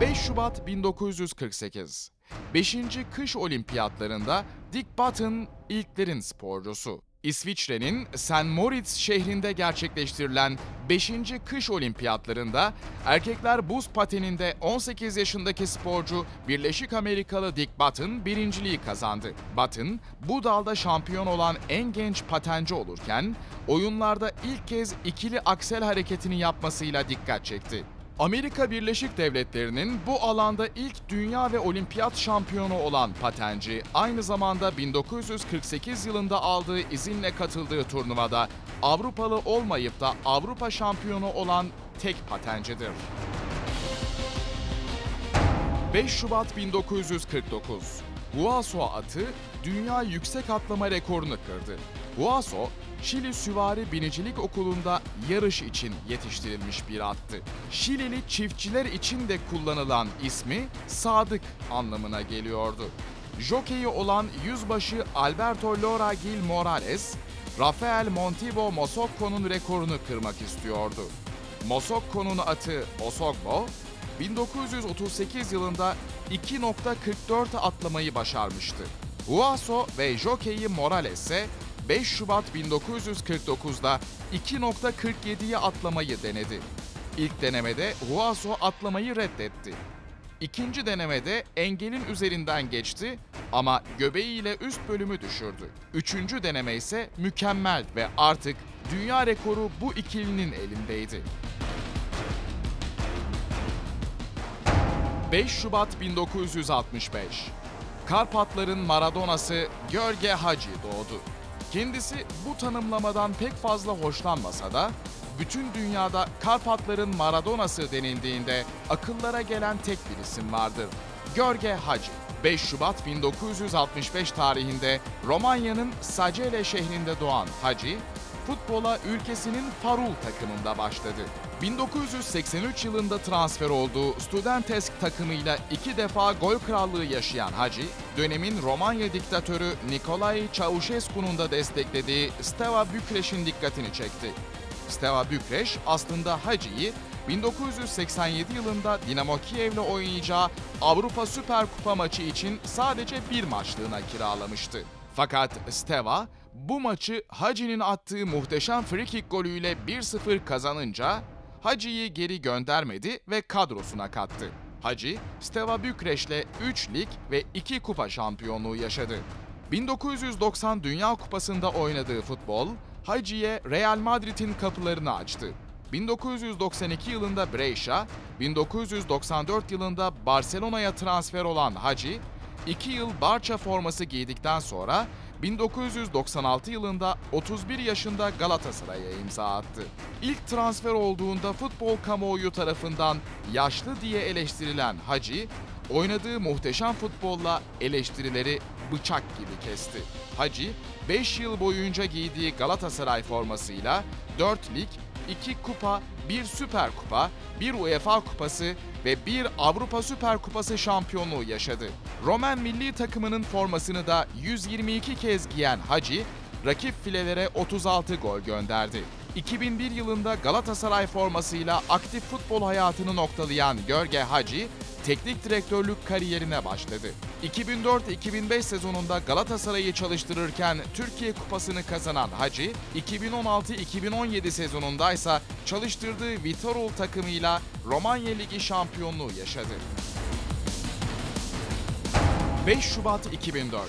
5 Şubat 1948. 5. Kış Olimpiyatlarında Dick Button ilklerin sporcusu. İsviçre'nin St. Moritz şehrinde gerçekleştirilen 5. Kış Olimpiyatlarında erkekler buz pateninde 18 yaşındaki sporcu Birleşik Amerikalı Dick Button birinciliği kazandı. Button bu dalda şampiyon olan en genç patenci olurken oyunlarda ilk kez ikili aksel hareketini yapmasıyla dikkat çekti. Amerika Birleşik Devletleri'nin bu alanda ilk dünya ve olimpiyat şampiyonu olan patenci, aynı zamanda 1948 yılında aldığı izinle katıldığı turnuvada Avrupalı olmayıp da Avrupa şampiyonu olan tek patencidir. 5 Şubat 1949. Guaso atı dünya yüksek atlama rekorunu kırdı. Guaso, Şili Süvari Binicilik Okulu'nda yarış için yetiştirilmiş bir attı. Şilili çiftçiler için de kullanılan ismi Sadık anlamına geliyordu. Jokeyi olan yüzbaşı Alberto Lora Gil Morales, Rafael Montibo Mosocco'nun rekorunu kırmak istiyordu. Mosocco'nun atı Osogbo, 1938 yılında 2.44 atlamayı başarmıştı. Huaso ve Jockey Morales ise 5 Şubat 1949'da 2.47'ye atlamayı denedi. İlk denemede Huaso atlamayı reddetti. İkinci denemede engelin üzerinden geçti ama göbeğiyle üst bölümü düşürdü. Üçüncü deneme ise mükemmel ve artık dünya rekoru bu ikilinin elindeydi. 5 Şubat 1965. Karpatların Maradona'sı Görge Hacı doğdu. Kendisi bu tanımlamadan pek fazla hoşlanmasa da bütün dünyada Karpatların Maradona'sı denildiğinde akıllara gelen tek bir isim vardır. Görge Hacı. 5 Şubat 1965 tarihinde Romanya'nın Sacele şehrinde doğan Hacı, futbola ülkesinin Farul takımında başladı. 1983 yılında transfer olduğu Studentesk takımıyla iki defa gol krallığı yaşayan Hacı, dönemin Romanya diktatörü Nicolae Ceausescu'nun da desteklediği Steaua Bükreş'in dikkatini çekti. Steaua Bükreş aslında Hacı'yı 1987 yılında Dinamo Kiev'le oynayacağı Avrupa Süper Kupa maçı için sadece bir maçlığına kiralamıştı. Fakat Steva bu maçı Hacı'nin attığı muhteşem frikik golüyle 1-0 kazanınca Hacı'yı geri göndermedi ve kadrosuna kattı. Hacı, Steva Bükreş'le 3 lig ve 2 kupa şampiyonluğu yaşadı. 1990 Dünya Kupası'nda oynadığı futbol, Hacı'ye Real Madrid'in kapılarını açtı. 1992 yılında Brescia, 1994 yılında Barcelona'ya transfer olan Hacı, 2 yıl Barça forması giydikten sonra 1996 yılında 31 yaşında Galatasaray'a imza attı. İlk transfer olduğunda futbol kamuoyu tarafından yaşlı diye eleştirilen Hacı, oynadığı muhteşem futbolla eleştirileri bıçak gibi kesti. Hacı, 5 yıl boyunca giydiği Galatasaray formasıyla 4 lig, 2 kupa, 1 Süper Kupa, 1 UEFA Kupası ve 1 Avrupa Süper Kupası şampiyonluğu yaşadı. Roman milli takımının formasını da 122 kez giyen Hacı, rakip filelere 36 gol gönderdi. 2001 yılında Galatasaray formasıyla aktif futbol hayatını noktalayan Görge Hacı, teknik direktörlük kariyerine başladı. 2004-2005 sezonunda Galatasaray'ı çalıştırırken Türkiye Kupası'nı kazanan Hacı, 2016-2017 sezonundaysa çalıştırdığı Vitorul takımıyla Romanya Ligi şampiyonluğu yaşadı. 5 Şubat 2004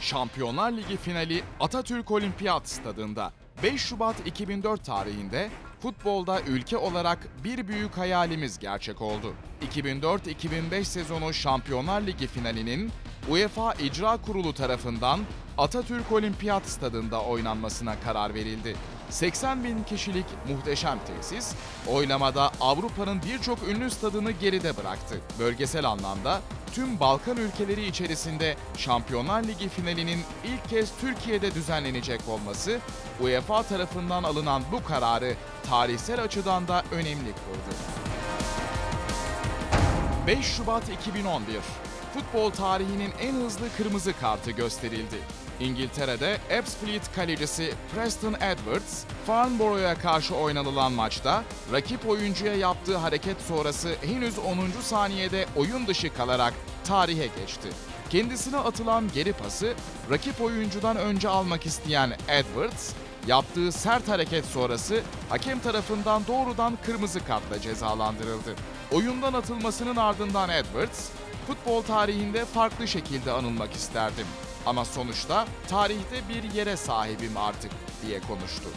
Şampiyonlar Ligi finali Atatürk Olimpiyat Stadında. 5 Şubat 2004 tarihinde futbolda ülke olarak bir büyük hayalimiz gerçek oldu. 2004-2005 sezonu Şampiyonlar Ligi finalinin UEFA İcra Kurulu tarafından Atatürk Olimpiyat Stadında oynanmasına karar verildi. 80 bin kişilik muhteşem tesis, oylamada Avrupa'nın birçok ünlü stadını geride bıraktı. Bölgesel anlamda tüm Balkan ülkeleri içerisinde Şampiyonlar Ligi finalinin ilk kez Türkiye'de düzenlenecek olması, UEFA tarafından alınan bu kararı tarihsel açıdan da önemli kıldı. 5 Şubat 2011 Futbol tarihinin en hızlı kırmızı kartı gösterildi. İngiltere'de Ebbsfleet kalecisi Preston Edwards, Farnborough'a karşı oynanılan maçta rakip oyuncuya yaptığı hareket sonrası henüz 10. saniyede oyun dışı kalarak tarihe geçti. Kendisine atılan geri pası rakip oyuncudan önce almak isteyen Edwards, yaptığı sert hareket sonrası hakem tarafından doğrudan kırmızı kartla cezalandırıldı. Oyundan atılmasının ardından Edwards, futbol tarihinde farklı şekilde anılmak isterdim. Ama sonuçta tarihte bir yere sahibim artık diye konuştu.